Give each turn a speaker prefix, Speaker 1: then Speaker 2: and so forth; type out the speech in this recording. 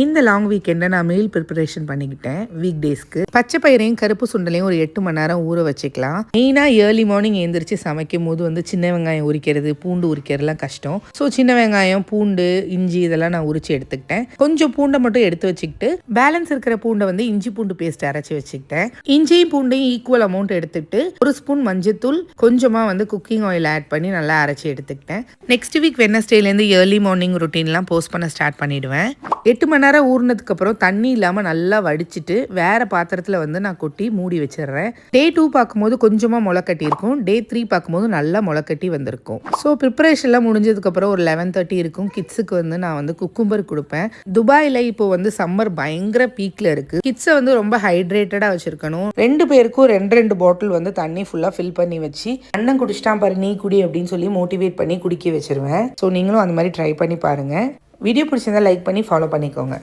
Speaker 1: இந்த லாங் வீக்கெண்டை நான் meal preparation பண்ணிக்கிட்டேன் வீக் டேஸ்க்கு பச்சை பயிரையும் கருப்பு சுண்டலையும் ஒரு எட்டு மணி நேரம் ஊற வச்சுக்கலாம். மெயினாக ஏர்லி மார்னிங் எழுந்திரிச்சு சமைக்கும் போது வந்து சின்ன வெங்காயம் உரிக்கிறது பூண்டு உரிக்கிறதுலாம் கஷ்டம். ஸோ சின்ன வெங்காயம் பூண்டு இஞ்சி இதெல்லாம் நான் உரிச்சு எடுத்துக்கிட்டேன். கொஞ்சம் பூண்டை மட்டும் எடுத்து வச்சுக்கிட்டு பேலன்ஸ் இருக்கிற பூண்டை வந்து இஞ்சி பூண்டு பேஸ்ட் அரைச்சி வச்சுக்கிட்டேன். இஞ்சியும் பூண்டையும் ஈக்குவல் அமௌண்ட் எடுத்துக்கிட்டு ஒரு ஸ்பூன் மஞ்சத்தூள் கொஞ்சமாக வந்து குக்கிங் ஆயில் ஆட் பண்ணி நல்லா அரைச்சி எடுத்துக்கிட்டேன். நெக்ஸ்ட் வீக் வெனஸ்டேலேருந்து ஏர்லி மார்னிங் ரொட்டீன்லாம் போஸ்ட் பண்ண ஸ்டார்ட் பண்ணிடுவேன். எட்டு மணி நேரம் ஊறினதுக்கப்புறம் தண்ணி இல்லாமல் நல்லா வடிச்சிட்டு வேற பாத்திரத்தில் வந்து நான் கொட்டி மூடி வச்சிடுறேன். டே டூ பார்க்கும்போது கொஞ்சமாக முளைக்கட்டி இருக்கும். டே த்ரீ பார்க்கும்போது நல்லா முளைக்கட்டி வந்திருக்கும். ஸோ ப்ரிப்பரேஷன்லாம் முடிஞ்சதுக்கப்புறம் ஒரு லெவன் தேர்ட்டி இருக்கும். கிட்ஸுக்கு வந்து நான் வந்து குக்கும்பர் கொடுப்பேன். துபாயில் இப்போ வந்து சம்மர் பயங்கர பீக்கில் இருக்குது கிட்ஸை வந்து ரொம்ப ஹைட்ரேட்டடாக வச்சுருக்கணும். ரெண்டு பேருக்கும் ரெண்டு ரெண்டு பாட்டில் வந்து தண்ணி ஃபுல்லாக ஃபில் பண்ணி வச்சு அண்ணன் குடிச்சிட்டான் பாரு நீ குடி அப்படின்னு சொல்லி மோட்டிவேட் பண்ணி குடிக்க வச்சிருவேன். ஸோ நீங்களும் அந்த மாதிரி ட்ரை பண்ணி பாருங்கள் வீடியோ பிடிச்சிருந்தா லைக் பண்ணி ஃபாலோ பண்ணிக்கோங்க.